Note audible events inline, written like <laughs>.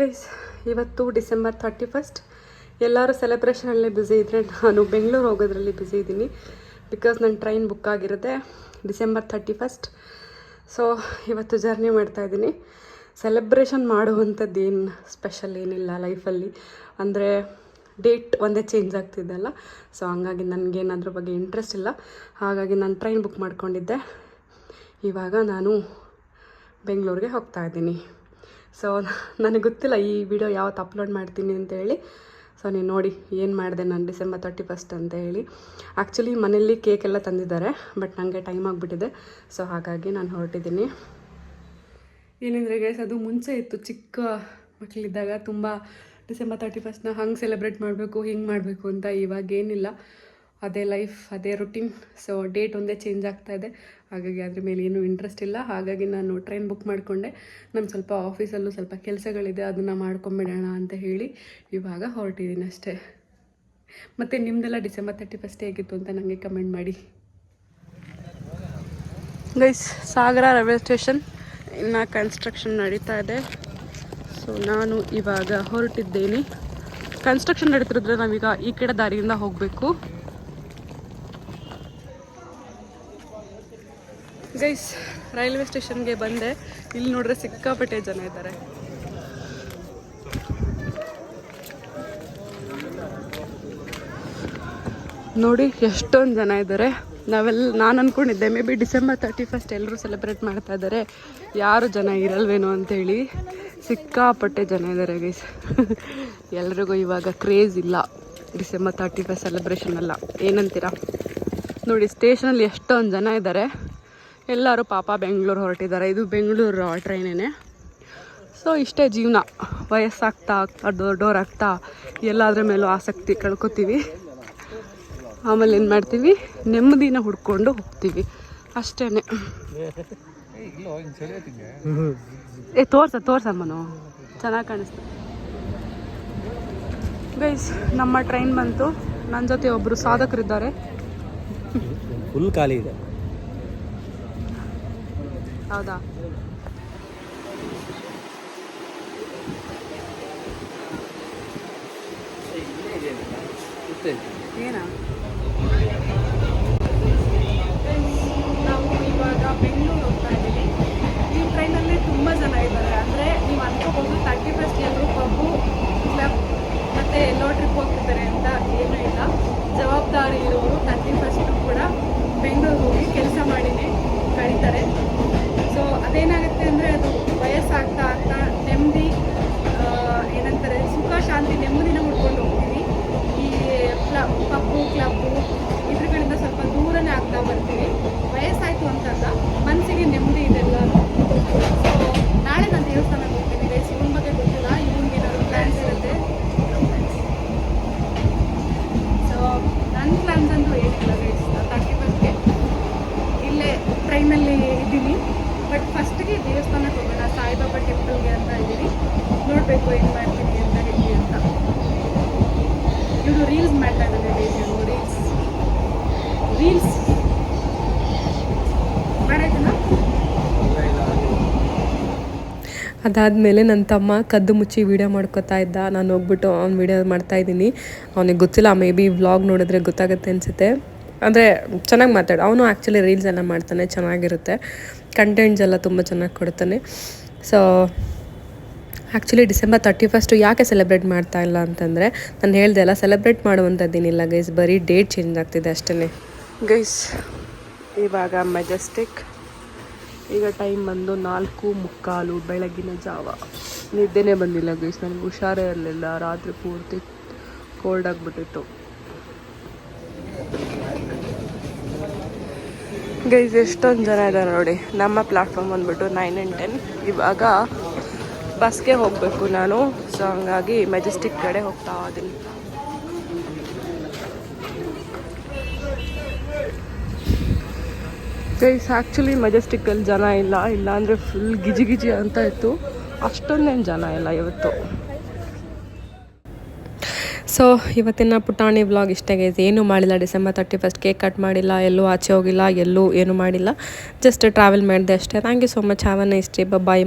Guys ಇವತ್ತು December thirty first ಎಲ್ಲರೂ ಸೆಲೆಬ್ರೇಷನಲ್ಲಿ busy ಇದ್ದರೆ ನಾನು ಬೆಂಗಳೂರು ಹೋಗೋದ್ರಲ್ಲಿ ಬ್ಯುಸಿ ಇದ್ದೀನಿ. ಬಿಕಾಸ್ ನನ್ನ ಟ್ರೈನ್ ಬುಕ್ ಆಗಿರುತ್ತೆ ಡಿಸೆಂಬರ್ ಥರ್ಟಿ ಫಸ್ಟ್ ಸೊ ಇವತ್ತು ಜರ್ನಿ ಮಾಡ್ತಾಯಿದ್ದೀನಿ ಸೆಲೆಬ್ರೇಷನ್ ಮಾಡುವಂಥದ್ದು ಏನು ಸ್ಪೆಷಲ್ ಏನಿಲ್ಲ ಲೈಫಲ್ಲಿ ಅಂದರೆ ಡೇಟ್ ಒಂದೇ ಚೇಂಜ್ ಆಗ್ತಿದ್ದಲ್ಲ ಸೊ ಹಂಗಾಗಿ ನನಗೇನು ಅದ್ರ ಬಗ್ಗೆ ಇಂಟ್ರೆಸ್ಟ್ ಇಲ್ಲ. ಹಾಗಾಗಿ ನಾನು ಟ್ರೈನ್ ಬುಕ್ ಮಾಡ್ಕೊಂಡಿದ್ದೆ. ಇವಾಗ ನಾನು ಬೆಂಗಳೂರಿಗೆ ಹೋಗ್ತಾ ಇದ್ದೀನಿ. ಸೊ <laughs> ನನಗೆ ಗೊತ್ತಿಲ್ಲ ಈ ವಿಡಿಯೋ ಯಾವತ್ತು ಅಪ್ಲೋಡ್ ಮಾಡ್ತೀನಿ ಅಂತ ಹೇಳಿ. ಸೊ ನೀವು ನೋಡಿ ಏನು ಮಾಡಿದೆ ನಾನು ಡಿಸೆಂಬರ್ ತರ್ಟಿ ಫಸ್ಟ್ ಅಂತ ಹೇಳಿ. ಆ್ಯಕ್ಚುಲಿ ಮನೇಲಿ ಕೇಕ್ ಎಲ್ಲ ತಂದಿದ್ದಾರೆ ಬಟ್ ನನಗೆ ಟೈಮ್ ಆಗಿಬಿಟ್ಟಿದೆ. ಸೊ ಹಾಗಾಗಿ ನಾನು ಹೊರಟಿದ್ದೀನಿ. ಏನಂದರೆ ಗೈಸ್ ಅದು ಮುಂಚೆ ಇತ್ತು. ಚಿಕ್ಕ ಮಕ್ಕಳಿದ್ದಾಗ ತುಂಬ ಡಿಸೆಂಬರ್ ತರ್ಟಿ ಫಸ್ಟ್ನ ಹಂಗೆ ಸೆಲೆಬ್ರೇಟ್ ಮಾಡಬೇಕು, ಹಿಂಗೆ ಮಾಡಬೇಕು ಅಂತ ಇವಾಗ ಏನಿಲ್ಲ. ಅದೇ ಲೈಫ್ ಅದೇ ರುಟೀನ್ ಸೊ ಡೇಟ್ ಒಂದೇ ಚೇಂಜ್ ಆಗ್ತಾ ಇದೆ. ಹಾಗಾಗಿ ಅದ್ರ ಮೇಲೆ ಏನೂ ಇಂಟ್ರೆಸ್ಟ್ ಇಲ್ಲ. ಹಾಗಾಗಿ ನಾನು ಟ್ರೈನ್ ಬುಕ್ ಮಾಡಿಕೊಂಡೆ. ನಮ್ಮ ಸ್ವಲ್ಪ ಆಫೀಸಲ್ಲೂ ಸ್ವಲ್ಪ ಕೆಲಸಗಳಿದೆ. ಅದನ್ನು ಮಾಡ್ಕೊಂಬಿಡೋಣ ಅಂತ ಹೇಳಿ ಇವಾಗ ಹೊರಟಿದ್ದೀನಿ ಅಷ್ಟೇ. ಮತ್ತು ನಿಮ್ಮದೆಲ್ಲ ಡಿಸೆಂಬರ್ ತರ್ಟಿ ಫಸ್ಟ್ ಹೇಗಿತ್ತು ಅಂತ ನನಗೆ ಕಮೆಂಟ್ ಮಾಡಿ. ಗೈಸ್ ಸಾಗರ ರೈಲ್ವೆ ಸ್ಟೇಷನ್ ಇನ್ನು ಕನ್ಸ್ಟ್ರಕ್ಷನ್ ನಡೀತಾ ಇದೆ. ಸೊ ನಾನು ಇವಾಗ ಹೊರಟಿದ್ದೇನೆ. ಕನ್ಸ್ಟ್ರಕ್ಷನ್ ನಡೀತಿರೋದ್ರೆ ನಾವೀಗ ಈ ಕಡೆ ದಾರಿಯಿಂದ ಹೋಗಬೇಕು. ಗೈಸ್, ರೈಲ್ವೆ ಸ್ಟೇಷನ್ಗೆ ಬಂದೆ. ಇಲ್ಲಿ ನೋಡಿದ್ರೆ ಸಿಕ್ಕಾಪಟ್ಟೆ ಜನ ಇದ್ದಾರೆ. ನೋಡಿ, ಎಷ್ಟೊಂದು ಜನ ಇದ್ದಾರೆ. ನಾವೆಲ್ಲ ನಾನು ಅಂದ್ಕೊಂಡಿದ್ದೆ maybe December thirty first ಎಲ್ಲರೂ ಸೆಲೆಬ್ರೇಟ್ ಮಾಡ್ತಾ ಇದ್ದಾರೆ. ಯಾರು ಜನ ಇರಲ್ವೇನೋ ಅಂತೇಳಿ ಸಿಕ್ಕಾಪಟ್ಟೆ ಜನ ಇದ್ದಾರೆ ಗೈಸ್. <laughs> ಎಲ್ರಿಗೂ ಇವಾಗ ಕ್ರೇಜ್ ಇಲ್ಲ ಡಿಸೆಂಬರ್ ತರ್ಟಿ ಫಸ್ಟ್ ಸೆಲೆಬ್ರೇಷನ್ ಅಲ್ಲ. ಏನಂತೀರಾ? ನೋಡಿ ಸ್ಟೇಷನಲ್ಲಿ ಎಷ್ಟೊಂದು ಜನ ಇದ್ದಾರೆ. ಎಲ್ಲರೂ ಪಾಪ ಬೆಂಗಳೂರು ಹೊರಟಿದ್ದಾರೆ. ಇದು ಬೆಂಗಳೂರು ಟ್ರೈನೇನೆ ಸೊ ಇಷ್ಟೇ ಜೀವನ. ವಯಸ್ಸಾಗ್ತಾ ಆಗ್ತಾ ದೊಡ್ಡೋರಾಗ್ತಾ ಎಲ್ಲಾದ್ರ ಮೇಲೂ ಆಸಕ್ತಿ ಕಳ್ಕೊತೀವಿ. ಆಮೇಲೆ ಏನು ಮಾಡ್ತೀವಿ? ನೆಮ್ಮದಿನ ಹುಡ್ಕೊಂಡು ಹೋಗ್ತೀವಿ. ಅಷ್ಟೇ ಏ, ತೋರ್ಸ ತೋರ್ಸಮ್ಮನು ಚೆನ್ನಾಗಿ ಕಾಣಿಸ್ತು. ಗೈಸ್ ನಮ್ಮ ಟ್ರೈನ್ ಬಂತು. ನನ್ನ ಜೊತೆ ಒಬ್ಬರು ಸಾಧಕರಿದ್ದಾರೆ. ಫುಲ್ ಖಾಲಿ ಇದೆ. ಹೌದಾ? ಏನಾ? ನಾವು ಇವಾಗ ಬೆಂಗಳೂರು ಹೋಗ್ತಾ ಇದ್ದೀವಿ. ಈ ಟ್ರೈನಲ್ಲಿ ತುಂಬ ಜನ ಇದ್ದಾರೆ. ಅಂದರೆ ನೀವು ಅನ್ಕೋಬೋದು ತರ್ಟಿ ಫಸ್ಟ್ ಎಲ್ಲರೂ ಪಬ್ಬು ಕ್ಲಬ್ ಮತ್ತು ಎಲ್ಲೋ ಟ್ರಿಪ್ ಹೋಗ್ತಿದ್ದಾರೆ ಅಂತ ಏನೂ ಇಲ್ಲ. ಜವಾಬ್ದಾರಿ ಇರೋರು ತರ್ಟಿ ಫಸ್ಟು ಕೂಡ ಬೆಂಗಳೂರು ಹೋಗಿ ಕೆಲಸ ಮಾಡಿನೇ ಕಳೀತಾರೆ. ಸೊ ಅದೇನಾಗುತ್ತೆ ಅಂದರೆ ಅದು ವಯಸ್ಸಾಗ್ತಾ ಆಗ್ತಾ ನೆಮ್ಮದಿ ಏನಂತಾರೆ, ಸುಖ, ಶಾಂತಿ, ನೆಮ್ಮದಿನ ಹುಡ್ಕೊಂಡು ಹೋಗ್ತೀವಿ. ಈ ಕ್ಲ, ಪಬ್ಬು, ಕ್ಲಬ್ಬು, ಇದ್ರಗಳಿಂದ ಸ್ವಲ್ಪ ದೂರನೇ ಆಗ್ತಾ ಬರ್ತೀವಿ. ವಯಸ್ಸಾಯಿತು ಅಂತಲ್ಲ ಮನಸ್ಸಿಗೆ ನೆಮ್ಮದಿ ಇದೆಲ್ಲ ಸೊ ನಾಳೆ ನಾನು ದೇವಸ್ಥಾನಕ್ಕೆ ಹೋಗ್ತೀನಿ ಗೈಸ್ ಇವನ ಬಗ್ಗೆ ಗೊತ್ತಿಲ್ಲ, ಇವನಿಗೆ ಏನಾದ್ರು ಪ್ಲ್ಯಾನ್ಸ್ ಇರುತ್ತೆ? ಸೊ ನನ್ನ ಪ್ಲ್ಯಾನ್ಸ್ ಅಂತೂ ಏನಿಲ್ಲ ಗೈಸ್ ತರ್ಟಿ ಫಸ್ಟ್ಗೆ ಇಲ್ಲೇ ಟ್ರೈನಲ್ಲಿ ಇದ್ದೀನಿ. ಬಟ್ ಫಸ್ಟ್ಗೆ ದೇವಸ್ಥಾನಕ್ಕೆ ಹೋಗೋಣ, ಸಾಯಿಬಾಬಾ ಟೆಂಪಲ್ಗೆ ಅಂತ ಇದ್ದೀನಿ ನೋಡಬೇಕು ಏನು ಮಾಡ್ತೀನಿ ಅಂತ ಹೇಳಿ ಅಂತ. ಇವರು ರೀಲ್ಸ್ ಮಾಡ್ತಾ ಡೈಲಿ ಇವನು ರೀಲ್ಸ್ ರೀಲ್ಸ್ ಅದಾದಮೇಲೆ ನನ್ನ ತಮ್ಮ ಕದ್ದು ಮುಚ್ಚಿ ವೀಡಿಯೋ ಮಾಡ್ಕೋತಾ ಇದ್ದ. ನಾನು ಹೋಗ್ಬಿಟ್ಟು ಅವ್ನು ವೀಡಿಯೋ ಮಾಡ್ತಾಯಿದ್ದೀನಿ ಅವನಿಗೆ ಗೊತ್ತಿಲ್ಲ ಮೇ ಬಿ ವ್ಲಾಗ್ ನೋಡಿದ್ರೆ ಗೊತ್ತಾಗುತ್ತೆ ಅನಿಸುತ್ತೆ. ಅಂದರೆ ಚೆನ್ನಾಗಿ ಮಾತಾಡ. ಅವನು ಆ್ಯಕ್ಚುಲಿ ರೀಲ್ಸ್ ಎಲ್ಲ ಮಾಡ್ತಾನೆ, ಚೆನ್ನಾಗಿರುತ್ತೆ. ಕಂಟೆಂಟ್ಸ್ ಎಲ್ಲ ತುಂಬ ಚೆನ್ನಾಗಿ ಕೊಡ್ತಾನೆ. So actually December thirty first ಯಾಕೆ ಸೆಲೆಬ್ರೇಟ್ ಮಾಡ್ತಾ ಇಲ್ಲ ಅಂತಂದರೆ, ನಾನು ಹೇಳಿದೆ ಅಲ್ಲ ಸೆಲೆಬ್ರೇಟ್ ಮಾಡುವಂಥದ್ದೇನಿಲ್ಲ ಗೈಸ್ ಬರೀ ಡೇಟ್ ಚೇಂಜ್ ಆಗ್ತಿದೆ ಅಷ್ಟೇ ಗೈಸ್ ಇವಾಗ ಮೆಜೆಸ್ಟಿಕ್ ಈಗ ಟೈಮ್ ಬಂದು ನಾಲ್ಕು ಮುಕ್ಕಾಲು ಬೆಳಗಿನ ಜಾವ. ನಿದ್ದೆನೇ ಬಂದಿಲ್ಲ ಗೈಸ್ ನನಗೆ ಹುಷಾರೇ ಇರಲಿಲ್ಲ. ರಾತ್ರಿ ಪೂರ್ತಿ ಕೋಲ್ಡ್ ಆಗಿಬಿಟ್ಟಿತ್ತು. ಗೈಸ್ ಎಷ್ಟೊಂದು ಜನ ಇದ್ದಾರೆ ನೋಡಿ. ನಮ್ಮ ಪ್ಲಾಟ್ಫಾರ್ಮ್ ಬಂದ್ಬಿಟ್ಟು ನೈನ್ ಆ್ಯಂಡ್ ಟೆನ್ ಇವಾಗ ಬಸ್ಗೆ ಹೋಗಬೇಕು ನಾನು. ಸೊ ಹಂಗಾಗಿ ಮೆಜೆಸ್ಟಿಕ್ ಕಡೆ ಹೋಗ್ತಾ ಇದ್ದೀನಿ ಗೈಸ್ ಆ್ಯಕ್ಚುಲಿ ಮೆಜೆಸ್ಟಿಕ್ಕಲ್ಲಿ ಜನ ಇಲ್ಲ. ಇಲ್ಲ ಅಂದರೆ ಫುಲ್ ಗಿಜಿ ಗಿಜಿ ಅಂತ ಇತ್ತು. ಅಷ್ಟೊಂದೇನು ಜನ ಇಲ್ಲ ಇವತ್ತು. ಸೊ ಇವತ್ತಿನ ಪುಟಾಣಿ ವ್ಲಾಗ್ ಇಷ್ಟೇ ಗೈಸ್ ಏನೂ ಮಾಡಿಲ್ಲ. December thirty first cake cut ಮಾಡಿಲ್ಲ. ಎಲ್ಲೂ ಆಚೆ ಹೋಗಿಲ್ಲ. ಎಲ್ಲೂ ಏನೂ ಮಾಡಿಲ್ಲ. ಜಸ್ಟ್ ಟ್ರಾವೆಲ್ ಮಾಡಿದೆ ಅಷ್ಟೇ. Thank you so much have a nice bye